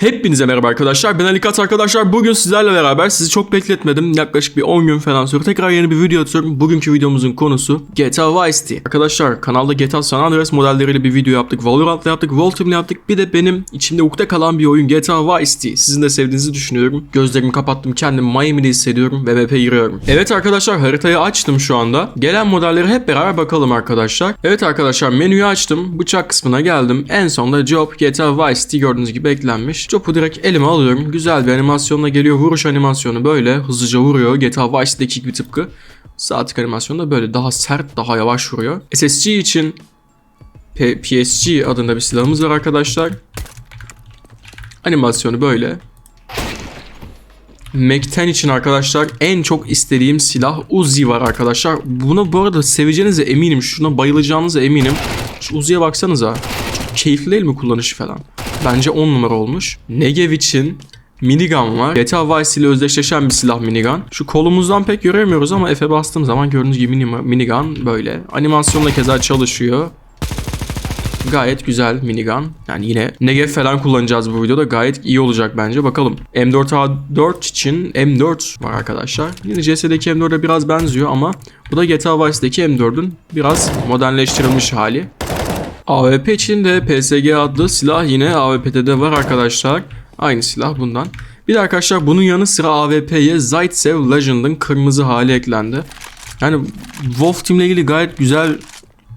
Hepinize merhaba arkadaşlar. Ben Ali Kat arkadaşlar. Bugün sizlerle beraber sizi çok bekletmedim. Yaklaşık bir 10 gün falan sonra tekrar yeni bir video atıyorum. Bugünkü videomuzun konusu GTA Vice City. Arkadaşlar kanalda GTA San Andreas modelleriyle bir video yaptık. Valorant'la yaptık. Voltim'le yaptık. Bir de benim içimde ukde kalan bir oyun GTA Vice City. Sizin de sevdiğinizi düşünüyorum. Gözlerimi kapattım. Kendimi Miami'de hissediyorum ve map'e giriyorum. Evet arkadaşlar haritayı açtım şu anda. Gelen modelleri hep beraber bakalım arkadaşlar. Evet arkadaşlar menüyü açtım. Bıçak kısmına geldim. En sonda Job GTA Vice City gördüğünüz gibi eklenmiş. Job'u direkt elime alıyorum. Güzel bir animasyonla geliyor. Vuruş animasyonu böyle hızlıca vuruyor. GTA Vice City'deki gibi tıpkı. Saatlik animasyonu da böyle daha sert, daha yavaş vuruyor. SSG için P- PSG adında bir silahımız var arkadaşlar. Animasyonu böyle. Mac-10 için arkadaşlar en çok istediğim silah Uzi var arkadaşlar. Buna bu arada seveceğinize eminim. Şuna bayılacağınıza eminim. Şu Uzi'ye baksanıza. Çok keyifli değil mi kullanışı falan? Bence 10 numara olmuş. Negev için minigun var. GTA Vice ile özdeşleşen bir silah minigun. Şu kolumuzdan pek göremiyoruz ama F'e bastığım zaman gördüğünüz gibi mini- minigun böyle. Animasyonla keza çalışıyor. Gayet güzel minigun. Yani yine Negev falan kullanacağız bu videoda. Gayet iyi olacak bence. Bakalım. M4A4 için M4 var arkadaşlar. Yine CS'deki M4'e biraz benziyor ama bu da GTA Vice'deki M4'ün biraz modernleştirilmiş hali. AWP için de PSG adlı silah yine AWP'de de var arkadaşlar. Aynı silah bundan. Bir de arkadaşlar bunun yanı sıra AWP'ye Zaitsev Legend'ın kırmızı hali eklendi. Yani Wolf Team'le ilgili gayet güzel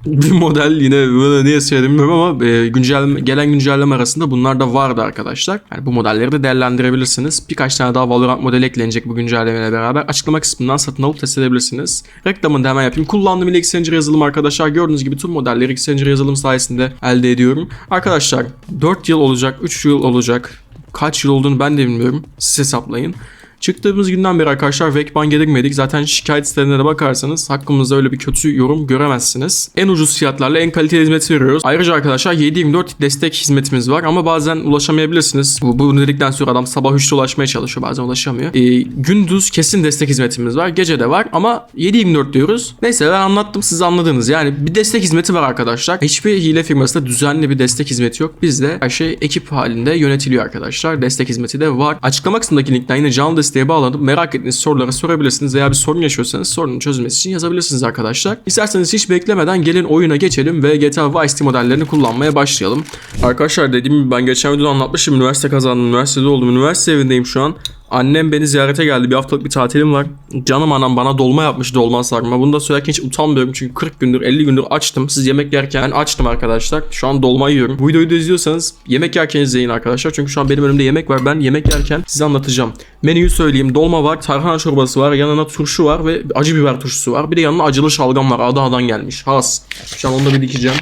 bir model yine böyle niye söyledim bilmiyorum ama e, güncel, gelen güncelleme arasında bunlar da vardı arkadaşlar. Yani bu modelleri de değerlendirebilirsiniz. Birkaç tane daha Valorant modeli eklenecek bu güncellemeyle beraber. Açıklama kısmından satın alıp test edebilirsiniz. Reklamını da hemen yapayım. Kullandığım ile Xchanger yazılım arkadaşlar. Gördüğünüz gibi tüm modelleri Xchanger yazılım sayesinde elde ediyorum. Arkadaşlar 4 yıl olacak, 3 yıl olacak. Kaç yıl olduğunu ben de bilmiyorum. Siz hesaplayın. Çıktığımız günden beri arkadaşlar Vekban getirmedik. Zaten şikayet sitelerine de bakarsanız hakkımızda öyle bir kötü yorum göremezsiniz. En ucuz fiyatlarla en kaliteli hizmet veriyoruz. Ayrıca arkadaşlar 7-24 destek hizmetimiz var ama bazen ulaşamayabilirsiniz. Bu, bunu dedikten sonra adam sabah 3'te ulaşmaya çalışıyor bazen ulaşamıyor. Ee, gündüz kesin destek hizmetimiz var. Gece de var ama 7-24 diyoruz. Neyse ben anlattım siz anladınız. Yani bir destek hizmeti var arkadaşlar. Hiçbir hile firmasında düzenli bir destek hizmeti yok. Bizde her şey ekip halinde yönetiliyor arkadaşlar. Destek hizmeti de var. Açıklama kısmındaki linkten yine canlı desteğe bağlanıp merak ettiğiniz soruları sorabilirsiniz veya bir sorun yaşıyorsanız sorunun çözülmesi için yazabilirsiniz arkadaşlar. İsterseniz hiç beklemeden gelin oyuna geçelim ve GTA Vice City modellerini kullanmaya başlayalım. Arkadaşlar dediğim gibi ben geçen videoda anlatmışım. Üniversite kazandım. Üniversitede oldum. Üniversite evindeyim şu an. Annem beni ziyarete geldi. Bir haftalık bir tatilim var. Canım anam bana dolma yapmış dolma sarma. Bunu da söylerken hiç utanmıyorum. Çünkü 40 gündür 50 gündür açtım. Siz yemek yerken açtım arkadaşlar. Şu an dolma yiyorum. Bu videoyu da izliyorsanız yemek yerken izleyin arkadaşlar. Çünkü şu an benim önümde yemek var. Ben yemek yerken size anlatacağım. Menüyü söyleyeyim. Dolma var. Tarhana çorbası var. Yanına turşu var ve acı biber turşusu var. Bir de yanına acılı şalgam var. Adana'dan gelmiş. Has. Şu an onu da bir dikeceğim.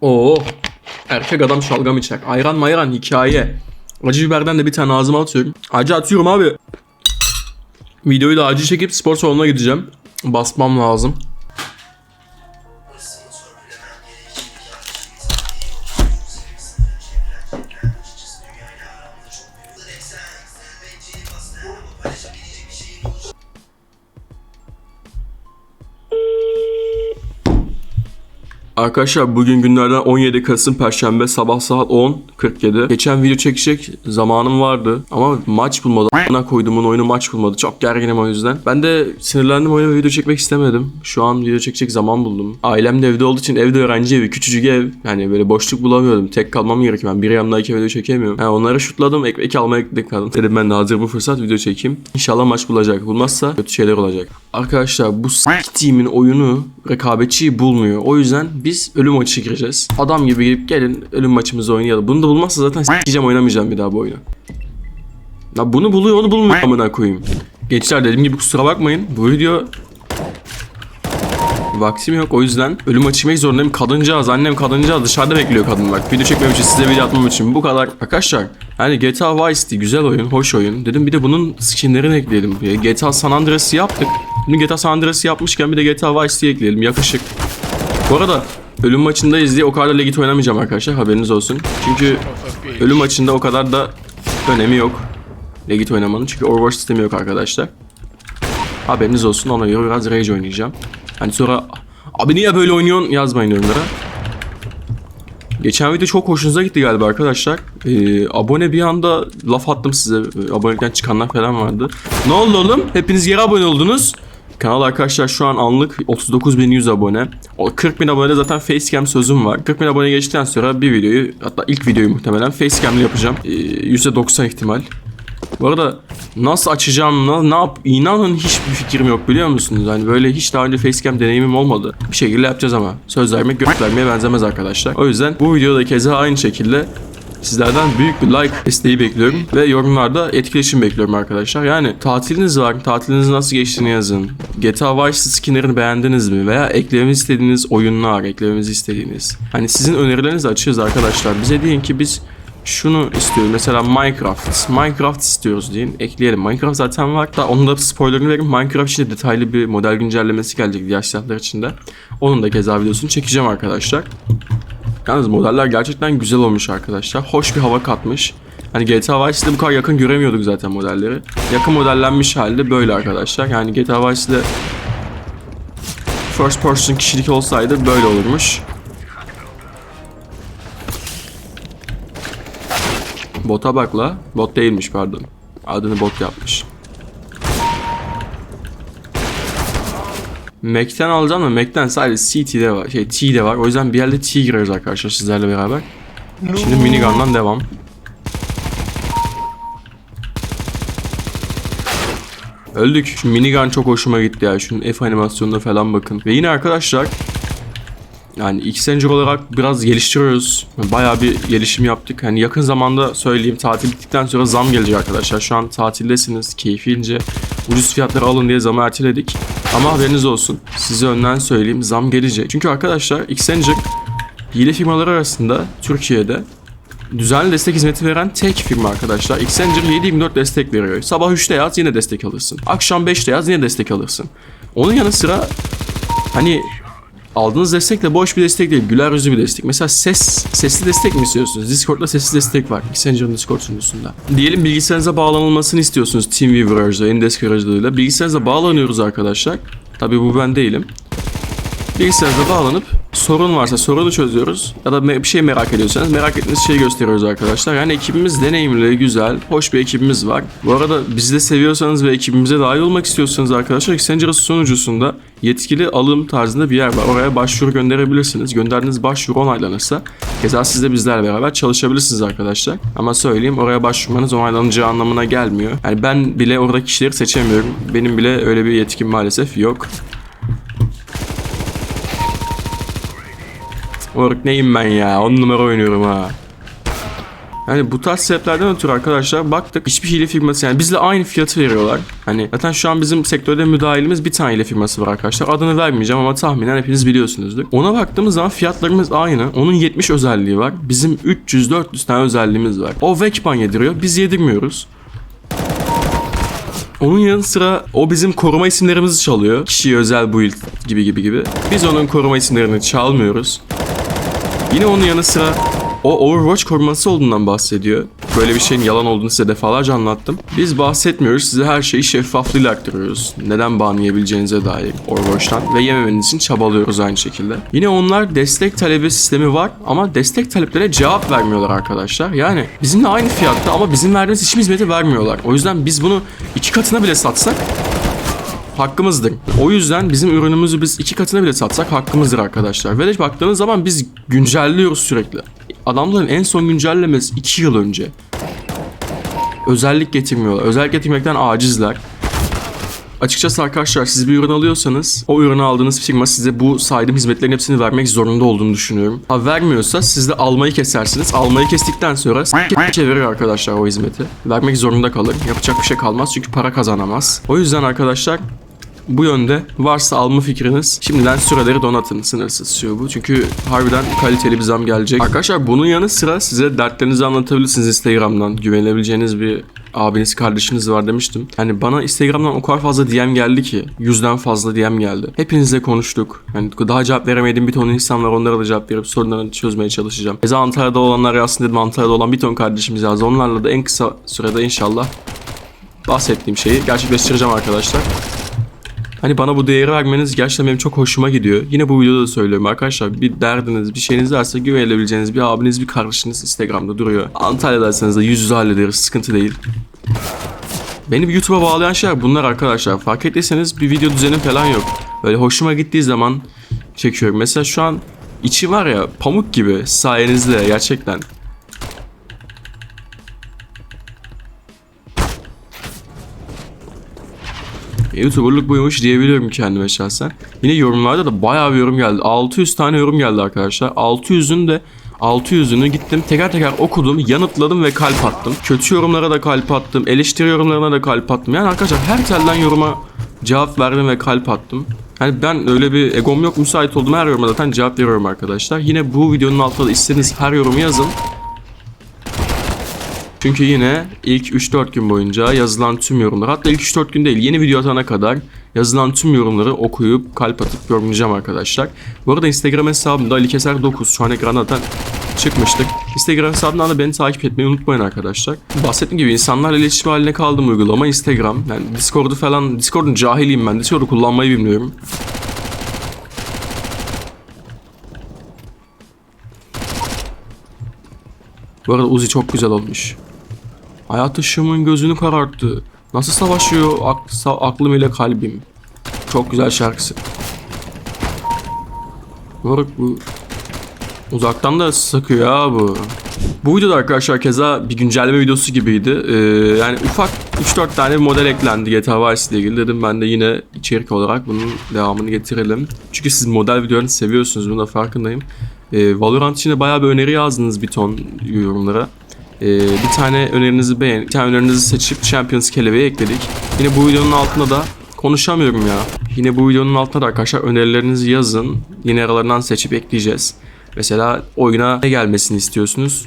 Oo. Erkek adam şalgam içer. Ayran mayran hikaye. Acı biberden de bir tane ağzıma atıyorum. Acı atıyorum abi. Videoyu da acı çekip spor salonuna gideceğim. Basmam lazım. Arkadaşlar bugün günlerden 17 Kasım Perşembe sabah saat 10.47. Geçen video çekecek zamanım vardı ama maç bulmadı. Bana koyduğumun oyunu maç bulmadı. Çok gerginim o yüzden. Ben de sinirlendim oyuna ve video çekmek istemedim. Şu an video çekecek zaman buldum. Ailem de evde olduğu için evde öğrenci evi. Küçücük ev. Yani böyle boşluk bulamıyordum. Tek kalmam gerekiyor. Ben bir yanımdayken video çekemiyorum. Yani onları şutladım. Ekmek almaya gittik kadın. Dedim ben de hazır bu fırsat video çekeyim. İnşallah maç bulacak. Bulmazsa kötü şeyler olacak. Arkadaşlar bu s**timin oyunu rekabetçiyi bulmuyor. O yüzden biz ölüm maçı gireceğiz. Adam gibi girip gelin ölüm maçımızı oynayalım. Bunu da bulmazsa zaten s**eceğim oynamayacağım bir daha bu oyunu. Ya bunu buluyor onu bulmuyor amına koyayım. Gençler dediğim gibi kusura bakmayın. Bu video Vaktim yok o yüzden ölüm açmayı zorundayım. Kadıncağız, annem kadıncağız dışarıda bekliyor kadın bak. Video çekmem için, size video atmam için bu kadar. Arkadaşlar yani GTA Vice City güzel oyun, hoş oyun. Dedim bir de bunun skinlerini ekleyelim. Ya GTA San Andreas'ı yaptık. Şimdi GTA San Andreas'ı yapmışken bir de GTA Vice ekleyelim. Yakışık. Bu arada ölüm maçındayız diye o kadar da legit oynamayacağım arkadaşlar haberiniz olsun. Çünkü ölüm maçında o kadar da önemi yok. Legit oynamanın çünkü Overwatch sistemi yok arkadaşlar. Haberiniz olsun ona göre biraz Rage oynayacağım. Hani sonra abi niye böyle oynuyorsun yazmayın yorumlara. Geçen video çok hoşunuza gitti galiba arkadaşlar. Ee, abone bir anda laf attım size. Ee, Abonelikten çıkanlar falan vardı. Ne oldu oğlum? Hepiniz geri abone oldunuz. Kanal arkadaşlar şu an anlık 39.100 abone. O 40.000 abonede zaten facecam sözüm var. 40.000 abone geçtikten sonra bir videoyu hatta ilk videoyu muhtemelen facecam'lı yapacağım. Ee, %90 ihtimal. Bu arada nasıl açacağım, na- ne yap, inanın hiçbir fikrim yok biliyor musunuz? Yani böyle hiç daha önce facecam deneyimim olmadı. Bir şekilde yapacağız ama. Söz vermek göt vermeye benzemez arkadaşlar. O yüzden bu videoda keza aynı şekilde Sizlerden büyük bir like desteği bekliyorum ve yorumlarda etkileşim bekliyorum arkadaşlar. Yani tatiliniz var, tatiliniz nasıl geçtiğini yazın. GTA Vice skinlerini beğendiniz mi? Veya eklememizi istediğiniz oyunlar, eklememizi istediğiniz. Hani sizin önerilerinizi açığız arkadaşlar. Bize deyin ki biz şunu istiyoruz. Mesela Minecraft. Minecraft istiyoruz deyin. Ekleyelim. Minecraft zaten var. Da onun da spoilerını verin. Minecraft için de detaylı bir model güncellemesi gelecek diğer silahlar için de. Onun da keza videosunu çekeceğim arkadaşlar. Yalnız modeller gerçekten güzel olmuş arkadaşlar. Hoş bir hava katmış. Hani GTA Vice City'de bu kadar yakın göremiyorduk zaten modelleri. Yakın modellenmiş halde böyle arkadaşlar. Yani GTA Vice City'de first person kişilik olsaydı böyle olurmuş. Bota bak la. Bot değilmiş pardon. Adını bot yapmış. Mac'ten alacağım da Mac'ten sadece CT'de var. Şey T'de var. O yüzden bir yerde T giriyoruz arkadaşlar sizlerle beraber. Şimdi minigun'dan devam. Öldük. Şu minigun çok hoşuma gitti ya. Şunun F animasyonuna falan bakın. Ve yine arkadaşlar yani X-Ranger olarak biraz geliştiriyoruz. Bayağı bir gelişim yaptık. Hani yakın zamanda söyleyeyim tatil bittikten sonra zam gelecek arkadaşlar. Şu an tatildesiniz. Keyfince ucuz fiyatları alın diye zamı erteledik. Ama haberiniz olsun. Size önden söyleyeyim zam gelecek. Çünkü arkadaşlar X-Ranger hile firmaları arasında Türkiye'de düzenli destek hizmeti veren tek firma arkadaşlar. Xranger 724 destek veriyor. Sabah 3'te yaz yine destek alırsın. Akşam 5'te yaz yine destek alırsın. Onun yanı sıra hani aldığınız destek de boş bir destek değil. Güler yüzlü bir destek. Mesela ses, sesli destek mi istiyorsunuz? Discord'da sesli destek var. Xranger'ın Discord sunucusunda. Diyelim bilgisayarınıza bağlanılmasını istiyorsunuz TeamViewer aracılığıyla, Indesk aracılığıyla. Bilgisayarınıza bağlanıyoruz arkadaşlar. Tabii bu ben değilim. Bilgisayarınıza bağlanıp sorun varsa sorunu çözüyoruz. Ya da bir şey merak ediyorsanız merak ettiğiniz şeyi gösteriyoruz arkadaşlar. Yani ekibimiz deneyimli, güzel, hoş bir ekibimiz var. Bu arada bizi de seviyorsanız ve ekibimize dahil olmak istiyorsanız arkadaşlar Accenture sunucusunda yetkili alım tarzında bir yer var. Oraya başvuru gönderebilirsiniz. Gönderdiğiniz başvuru onaylanırsa keza siz de bizlerle beraber çalışabilirsiniz arkadaşlar. Ama söyleyeyim oraya başvurmanız onaylanacağı anlamına gelmiyor. Yani ben bile orada kişileri seçemiyorum. Benim bile öyle bir yetkim maalesef yok. Ork neyim ben ya? 10 numara oynuyorum ha. Yani bu tarz sebeplerden ötürü arkadaşlar baktık hiçbir hile firması yani bizle aynı fiyatı veriyorlar. Hani zaten şu an bizim sektörde müdahilimiz bir tane hile firması var arkadaşlar. Adını vermeyeceğim ama tahminen hepiniz biliyorsunuzdur. Ona baktığımız zaman fiyatlarımız aynı. Onun 70 özelliği var. Bizim 300-400 tane özelliğimiz var. O Vekban yediriyor. Biz yedirmiyoruz. Onun yanı sıra o bizim koruma isimlerimizi çalıyor. Kişiye özel build gibi gibi gibi. Biz onun koruma isimlerini çalmıyoruz. Yine onun yanı sıra o Overwatch koruması olduğundan bahsediyor. Böyle bir şeyin yalan olduğunu size defalarca anlattım. Biz bahsetmiyoruz. Size her şeyi şeffaflığıyla aktarıyoruz. Neden ban dair Overwatch'tan ve yememeniz için çabalıyoruz aynı şekilde. Yine onlar destek talebi sistemi var ama destek taleplerine cevap vermiyorlar arkadaşlar. Yani bizimle aynı fiyatta ama bizim verdiğimiz hiçbir hizmeti vermiyorlar. O yüzden biz bunu iki katına bile satsak hakkımızdır. O yüzden bizim ürünümüzü biz iki katına bile satsak hakkımızdır arkadaşlar. Ve de baktığınız zaman biz güncelliyoruz sürekli. Adamların en son güncellemesi 2 yıl önce. Özellik getirmiyorlar. Özellik getirmekten acizler. Açıkçası arkadaşlar siz bir ürün alıyorsanız o ürünü aldığınız firma size bu saydığım hizmetlerin hepsini vermek zorunda olduğunu düşünüyorum. Ha vermiyorsa siz de almayı kesersiniz. Almayı kestikten sonra s- çevirir arkadaşlar o hizmeti. Vermek zorunda kalır. Yapacak bir şey kalmaz çünkü para kazanamaz. O yüzden arkadaşlar bu yönde varsa alma fikriniz şimdiden süreleri donatın sınırsız şu bu. Çünkü harbiden kaliteli bir zam gelecek. Arkadaşlar bunun yanı sıra size dertlerinizi anlatabilirsiniz Instagram'dan. Güvenebileceğiniz bir abiniz kardeşiniz var demiştim. Yani bana Instagram'dan o kadar fazla DM geldi ki. Yüzden fazla DM geldi. Hepinizle konuştuk. Yani daha cevap veremediğim bir ton insan var. Onlara da cevap verip sorunlarını çözmeye çalışacağım. Eza Antalya'da olanlar yazsın dedim. Antalya'da olan bir ton kardeşimiz yazdı. Onlarla da en kısa sürede inşallah bahsettiğim şeyi gerçekleştireceğim arkadaşlar. Hani bana bu değeri vermeniz gerçekten benim çok hoşuma gidiyor. Yine bu videoda da söylüyorum arkadaşlar. Bir derdiniz, bir şeyiniz varsa güvenilebileceğiniz bir abiniz, bir kardeşiniz Instagram'da duruyor. Antalya'daysanız da yüz yüze hallederiz. Sıkıntı değil. Beni bir YouTube'a bağlayan şeyler bunlar arkadaşlar. Fark ettiyseniz bir video düzenim falan yok. Böyle hoşuma gittiği zaman çekiyorum. Mesela şu an içi var ya pamuk gibi sayenizde gerçekten. YouTuber'lık buymuş diyebiliyorum kendime şahsen. Yine yorumlarda da bayağı bir yorum geldi. 600 tane yorum geldi arkadaşlar. 600'ün de 600'ünü gittim teker teker okudum, yanıtladım ve kalp attım. Kötü yorumlara da kalp attım, eleştiri yorumlarına da kalp attım. Yani arkadaşlar her telden yoruma cevap verdim ve kalp attım. Yani ben öyle bir egom yok müsait olduğum her yoruma zaten cevap veriyorum arkadaşlar. Yine bu videonun altında da istediğiniz her yorumu yazın. Çünkü yine ilk 3-4 gün boyunca yazılan tüm yorumlar hatta ilk 3-4 gün değil yeni video atana kadar yazılan tüm yorumları okuyup kalp atıp yorumlayacağım arkadaşlar. Bu arada Instagram hesabımda Ali Keser 9 şu an ekrana zaten çıkmıştık. Instagram hesabından da beni takip etmeyi unutmayın arkadaşlar. Bahsettiğim gibi insanlarla iletişim haline kaldığım uygulama Instagram. Yani Discord'u falan Discord'un cahiliyim ben. Discord'u kullanmayı bilmiyorum. Bu arada Uzi çok güzel olmuş. Hayat ışığımın gözünü kararttı. Nasıl savaşıyor ak- sa- aklım ile kalbim. Çok güzel şarkısı. Arada bu uzaktan da sıkıyor ya bu. Bu videoda arkadaşlar keza bir güncelleme videosu gibiydi. Ee, yani ufak 3-4 tane model eklendi GTA Vice ile ilgili. Dedim ben de yine içerik olarak bunun devamını getirelim. Çünkü siz model videolarını seviyorsunuz. Bunun da farkındayım. Ee, Valorant için de bayağı bir öneri yazdınız bir ton yorumlara. Ee, bir tane önerinizi beğen, bir tane önerinizi seçip Champions kelebeği ekledik. Yine bu videonun altında da konuşamıyorum ya. Yine bu videonun altına da arkadaşlar önerilerinizi yazın. Yine aralarından seçip ekleyeceğiz. Mesela oyuna ne gelmesini istiyorsunuz?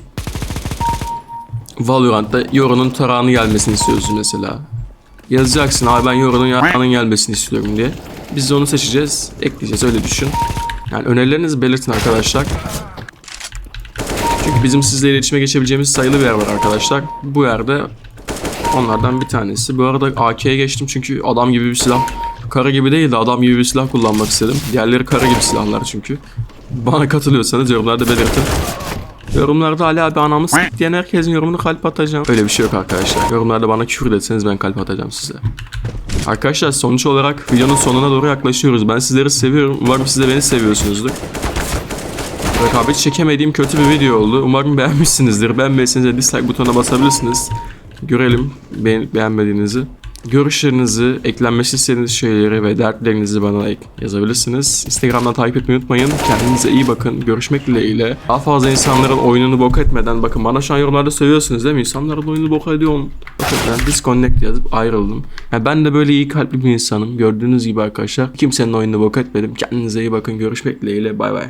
Valorant'ta Euro'nun tarağını gelmesini istiyorsun mesela. Yazacaksın abi ben Euro'nun yarağının gelmesini istiyorum diye. Biz de onu seçeceğiz, ekleyeceğiz öyle düşün. Yani önerilerinizi belirtin arkadaşlar. Çünkü bizim sizle iletişime geçebileceğimiz sayılı bir yer var arkadaşlar. Bu yerde onlardan bir tanesi. Bu arada AK'ye geçtim çünkü adam gibi bir silah. Kara gibi değil de adam gibi bir silah kullanmak istedim. Diğerleri kara gibi silahlar çünkü. Bana katılıyorsanız yorumlarda belirtin. Yorumlarda Ali abi anamı s**k diyen herkesin yorumunu kalp atacağım. Öyle bir şey yok arkadaşlar. Yorumlarda bana küfür etseniz ben kalp atacağım size. Arkadaşlar sonuç olarak videonun sonuna doğru yaklaşıyoruz. Ben sizleri seviyorum. Umarım siz de beni seviyorsunuzdur. Rekabet çekemediğim kötü bir video oldu. Umarım beğenmişsinizdir. Beğenmediyseniz de dislike butonuna basabilirsiniz. Görelim beğenip beğenmediğinizi. Görüşlerinizi, eklenmesi istediğiniz şeyleri ve dertlerinizi bana yazabilirsiniz. Instagram'dan takip etmeyi unutmayın. Kendinize iyi bakın. Görüşmek dileğiyle. Daha fazla insanların oyununu bok etmeden bakın bana şu an yorumlarda söylüyorsunuz değil mi? İnsanların oyununu bok ediyorsun. Bakın ben disconnect yazıp ayrıldım. Yani ben de böyle iyi kalpli bir insanım. Gördüğünüz gibi arkadaşlar. Kimsenin oyununu bok etmedim. Kendinize iyi bakın. Görüşmek dileğiyle. Bay bay.